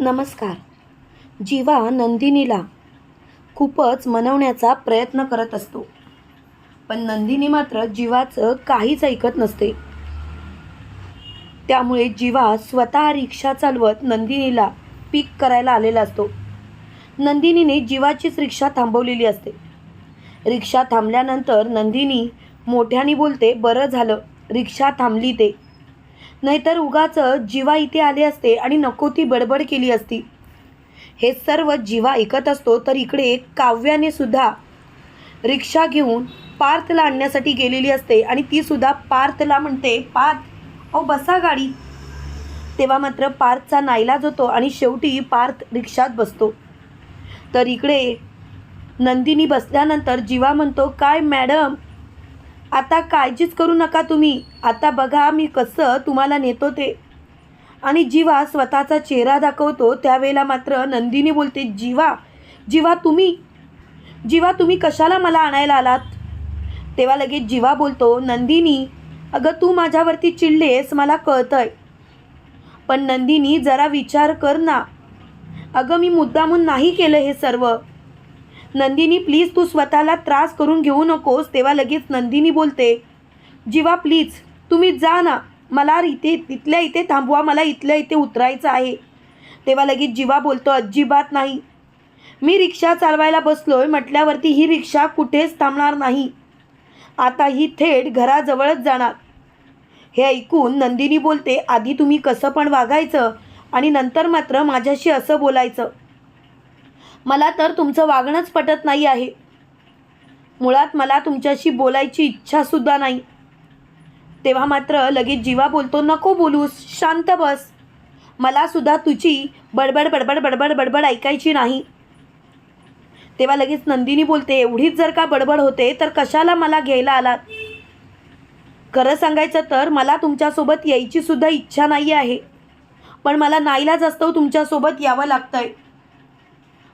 नमस्कार. जीवा नंदिनीला खूपच मनवण्याचा प्रयत्न करत असतो. पण नंदिनी मात्र जीवाचं काहीच ऐकत नसते. त्यामुळे जीवा स्वतः रिक्षा चालवत नंदिनीला पिक करायला आलेला असतो. नंदिनीने जीवाचीच रिक्षा थांबवलेली असते. रिक्षा थांबल्यानंतर नंदिनी मोठ्याने बोलते बरं झालं रिक्षा थांबली ते. नाहीतर उगाच जीवा इथे आले असते आणि नको ती बडबड केली असती. हे सर्व जीवा ऐकत असतो तर इकडे काव्याने सुद्धा रिक्षा घेऊन पार्थला आणण्यासाठी गेलेली असते आणि ती सुद्धा पार्थला म्हणते पार्थ अहो बसा गाडी. तेव्हा मात्र पार्थचा नाईलाज होतो आणि शेवटी पार्थ रिक्षात बसतो. तर इकडे नंदिनी बसल्यानंतर जीवा म्हणतो काय मॅडम आता काळजीच करू नका तुम्ही. आता बघा मी कसं तुम्हाला नेतो ते. आणि जीवा स्वतःचा चेहरा दाखवतो त्यावेळेला मात्र नंदिनी बोलते जीवा जीवा तुम्ही. जीवा तुम्ही कशाला मला आणायला आलात? तेव्हा लगेच जीवा बोलतो नंदिनी अगं तू माझ्यावरती चिडलेस मला कळतंय. पण नंदिनी जरा विचार कर ना. अगं मी मुद्दामून नाही केलं हे सर्व. नंदिनी प्लीज तू स्वतःला त्रास करून घेऊ नकोस तेव्हा लगेच नंदिनी बोलते. जीवा प्लीज तुम्ही जा ना. मला इथे तिथल्या इथे थांबवा. मला इथल्या इथे उतरायचं आहे. तेव्हा लगेच जीवा बोलतो अजिबात नाही. मी रिक्षा चालवायला बसलोय. म्हटल्यावरती ही रिक्षा कुठेच थांबणार नाही. आता ही थेट घराजवळच जाणार. हे ऐकून नंदिनी बोलते आधी तुम्ही कसं पण वागायचं आणि नंतर मात्र माझ्याशी असं बोलायचं. मला तर तुमचं वागणंच पटत नाही आहे. मुळात मला तुमच्याशी बोलायची इच्छासुद्धा नाही. तेव्हा मात्र लगेच जीवा बोलतो नको बोलूस शांत बस. मलासुद्धा तुझी बडबड बडबड बडबड बडबड ऐकायची नाही. तेव्हा लगेच नंदिनी बोलते एवढीच जर का बडबड होते तर कशाला मला घ्यायला आलात? खरं सांगायचं तर मला तुमच्यासोबत यायचीसुद्धा इच्छा नाही आहे. पण मला नाईला असतो तुमच्यासोबत यावं लागतं आहे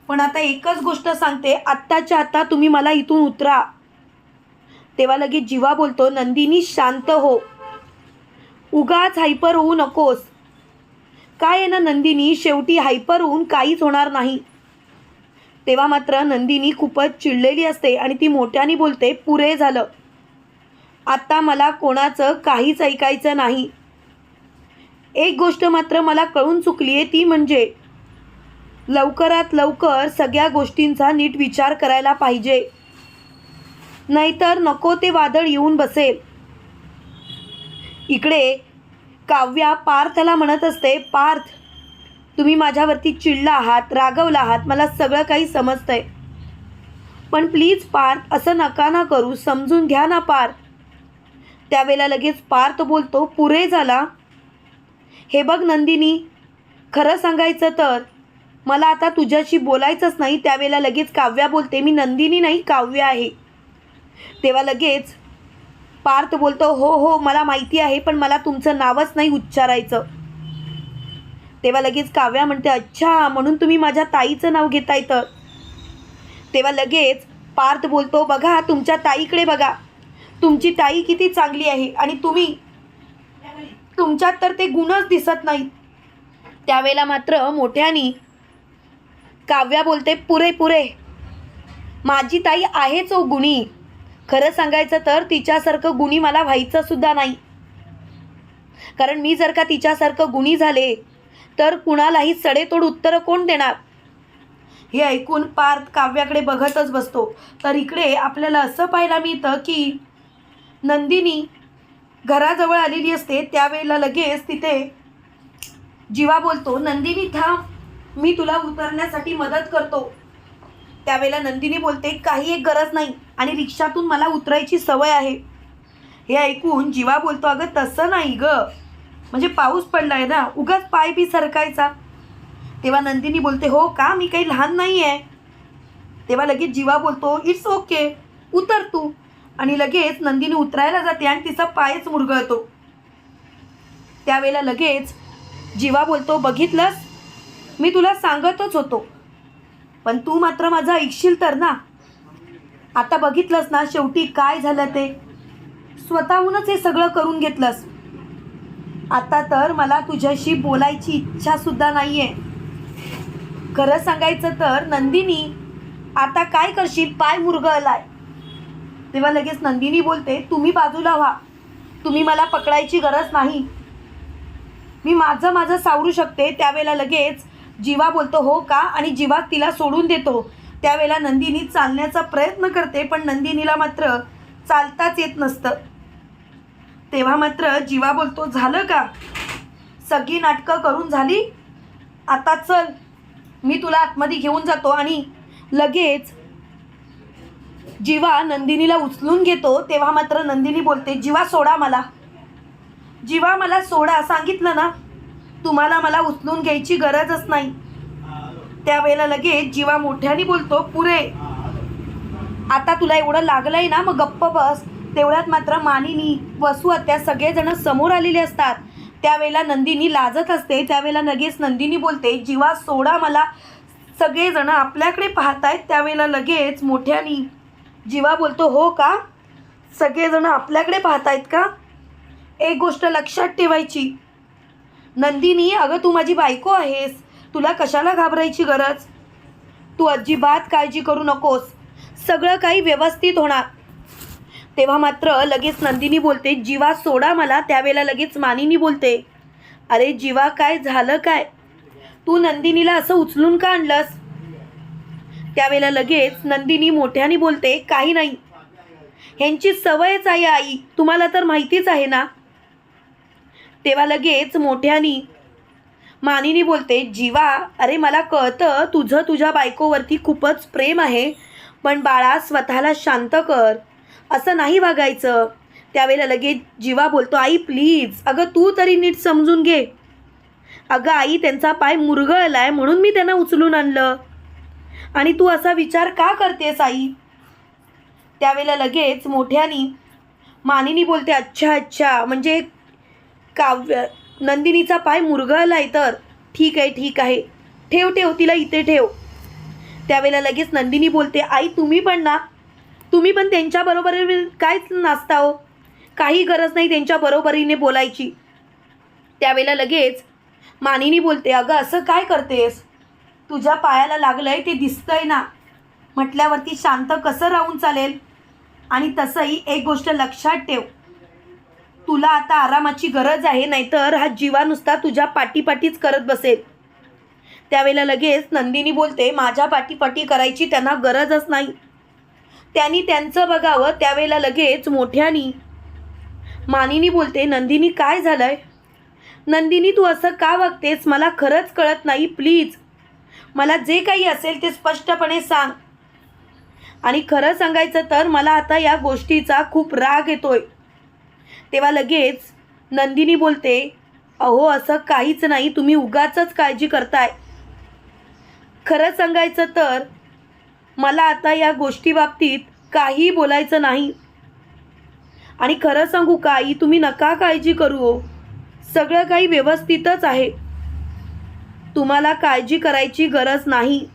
पण आता एकच गोष्ट सांगते आत्ताच्या आत्ता तुम्ही मला इथून उतरा. तेव्हा लगेच जीवा बोलतो नंदिनी शांत हो. उगाच हायपर होऊ नकोस. काय आहे ना नंदिनी शेवटी हायपर होऊन काहीच होणार नाही. तेव्हा मात्र नंदिनी खूपच चिडलेली असते आणि ती मोठ्याने बोलते पुरे झालं. आत्ता मला कोणाचं काहीच ऐकायचं नाही. एक गोष्ट मात्र मला कळून चुकली आहे ती म्हणजे लवकरात लवकर सगळ्या गोष्टींचा नीट विचार करायला पाहिजे. नाहीतर नको ते वादळ येऊन बसेल. इकडे काव्या पार्थला म्हणत असते पार्थ तुम्ही माझ्यावरती चिडला आहात रागवला आहात मला सगळं काही समजतंय. पण प्लीज पार्थ असं नका ना करू समजून घ्या ना पार्थ. त्यावेळेला लगेच पार्थ बोलतो पुरे झाला. हे बघ नंदिनी खरं सांगायचं तर मला आता तुझ्याशी बोलायचंच नाही त्यावेळेला लगेच काव्या बोलते. मी नंदिनी नाही काव्य आहे. तेव्हा लगेच पार्थ बोलतो हो हो मला माहिती आहे पण मला तुमचं नावच नाही उच्चारायचं. तेव्हा लगेच काव्या म्हणते अच्छा म्हणून तुम्ही माझ्या ताईचं नाव घेताय तर? तेव्हा लगेच पार्थ बोलतो बघा तुमच्या ताईकडे बघा. तुमची ताई किती चांगली आहे आणि तुम्ही तुमच्यात तर ते गुणच दिसत नाहीत. त्यावेळेला मात्र मोठ्यानी काव्या बोलते पुरे पुरे. माझी ताई आहेच ओ गुणी. खरं सांगायचं तर तिच्यासारखं गुणी मला व्हायचं सुद्धा नाही. कारण मी जर का तिच्यासारखं गुणी झाले तर कुणालाही सडेतोड उत्तरं कोण देणार? हे ऐकून पार्थ काव्याकडे बघतच बसतो. तर इकडे आपल्याला असं पाहायला मिळतं की नंदिनी घराजवळ आलेली असते. त्यावेळेला लगेच तिथे जीवा बोलतो नंदिनी थांब. मी तुला उतरण्यासाठी मदत करतो. त्यावेळेला नंदिनी बोलते काही एक गरज नाही आणि रिक्षातून मला उतरायची सवय आहे. हे ऐकून जीवा बोलतो अगं तसं नाही ग. म्हणजे पाऊस पडलाय ना उगाच पाय बी सरकायचा. तेव्हा नंदिनी बोलते हो का? मी काही लहान नाही आहे तेव्हा लगेच जीवा बोलतो इट्स ओके उतर तू. आणि लगेच नंदिनी उतरायला जाते आणि तिचा पायच मुरगळतो. त्यावेळेला लगेच जीवा बोलतो बघितलंस? मी तुला सांगतच होतो. पण तू मात्र माझं ऐकशील तर ना. आता बघितलंस ना शेवटी काय झालं ते. स्वतःहूनच हे सगळं करून घेतलंस. आता तर मला तुझ्याशी बोलायची इच्छासुद्धा नाही आहे खरं सांगायचं तर नंदिनी आता काय करशील? पाय मुरगळलाय. तेव्हा लगेच नंदिनी बोलते तुम्ही बाजूला व्हा. तुम्ही मला पकडायची गरज नाही. मी माझं माझं सावरू शकते. त्यावेळेला लगेच जीवा बोलतो हो का आणि जीवा तिला सोडून देतो. त्यावेळेला नंदिनी चालण्याचा प्रयत्न करते पण नंदिनीला मात्र चालताच येत नसतं. तेव्हा मात्र जीवा बोलतो झालं का? सगळी नाटकं करून झाली? आता चल मी तुला आतमध्ये घेऊन जातो. आणि लगेच जीवा नंदिनीला उचलून घेतो. तेव्हा मात्र नंदिनी बोलते जीवा सोडा मला. जीवा मला सोडा. सांगितलं ना तुम्हाला मला उचलून घ्यायची गरजच नाही. त्यावेळेला लगेच जीवा मोठ्याने बोलतो पुरे. आता तुला एवढं लागलंय ना मग गप्प बस. तेवढ्यात मात्र मानिनी वसू त्या सगळेजण समोर आलेले असतात. त्यावेळेला नंदिनी लाजत असते. त्यावेळेला लगेच नंदिनी बोलते जीवा सोडा मला. सगळेजण आपल्याकडे पाहतायत. त्यावेळेला लगेच मोठ्यानी जीवा बोलतो हो का? सगळेजण आपल्याकडे पाहतायत का? एक गोष्ट लक्षात ठेवायची. नंदिनी अगं तू माझी बायको आहेस. तुला कशाला घाबरायची गरज? तू अजिबात काळजी करू नकोस. सगळं काही व्यवस्थित होणार. तेव्हा मात्र लगेच नंदिनी बोलते जीवा सोडा मला. त्यावेळेला लगेच मानिनी बोलते अरे जीवा काय झालं काय? तू नंदिनीला असं उचलून का आणलंस? त्यावेळेला लगेच नंदिनी मोठ्याने बोलते काही नाही. ह्यांची सवयच आहे आई. तुम्हाला तर माहितीच आहे ना तेव्हा लगेच मोठ्यानी मानिनी बोलते जीवा अरे मला कळतं तुझं तुझ्या बायकोवरती खूपच प्रेम आहे पण बाळा स्वतःला शांत कर असं नाही वागायचं. त्यावेळेला लगेच जीवा बोलतो आई प्लीज अगं तू तरी नीट समजून घे. अगं आई त्यांचा पाय मुरगळला आहे म्हणून मी त्यांना उचलून आणलं. आणि तू असा विचार का करतेस आई? त्यावेळेला लगेच मोठ्यानी मानिनी बोलते अच्छा अच्छा म्हणजे काव्य. नंदिनीचा पाय मुरगळलाय तर. ठीक आहे ठीक आहे. ठेव ठेव तिला इथे ठेव. त्यावेळेला लगेच नंदिनी बोलते आई तुम्ही पण ना. तुम्ही पण त्यांच्याबरोबरीने कायच नाचता हो. काही गरज नाही त्यांच्या बरोबरीने बोलायची. त्यावेळेला लगेच मानिनी बोलते अगं असं काय करतेस? तुझ्या पायाला लागलंय ते दिसतंय ना. म्हटल्यावरती शांत कसं राहून चालेल? आणि तसंही एक गोष्ट लक्षात ठेव. तुला आता आरामाची गरज आहे नाहीतर हा जीवा नुसता तुझ्या पाठीपाठीच करत बसेल. त्यावेळेला लगेच नंदिनी बोलते माझ्या पाठीपाठी करायची त्यांना गरजच नाही. त्यांनी त्यांचं बघावं त्यावेळेला लगेच मोठ्यानी मानिनी बोलते नंदिनी काय झालंय? नंदिनी तू असं का वागतेस मला खरंच कळत नाही प्लीज. मला जे काही असेल ते स्पष्टपणे सांग. आणि खरं सांगायचं तर मला आता या गोष्टीचा खूप राग येतोय. तेव्हा लगेच नंदिनी बोलते अहो असं काहीच नाही तुम्ही उगाचच काळजी करताय. खरं सांगायचं तर मला आता या गोष्टीबाबतीत काही बोलायचं नाही. आणि खरं सांगू का आई तुम्ही नका काळजी करू हो. सगळं काही व्यवस्थितच आहे. तुम्हाला काळजी करायची गरज नाही.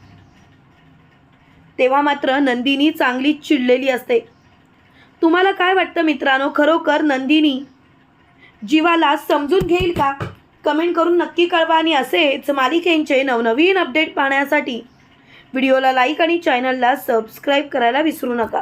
तेव्हा मात्र नंदिनी चांगलीच चिडलेली असते. तुम्हाला काय वाटतं मित्रांनो? खरोखर नंदिनी जीवाला समजून घेईल का? कमेंट करून नक्की कळवा आणि असेच मालिकेंचे नवनवीन अपडेट पाहण्यासाठी व्हिडिओला लाईक आणि चॅनलला सबस्क्राईब करायला विसरू नका.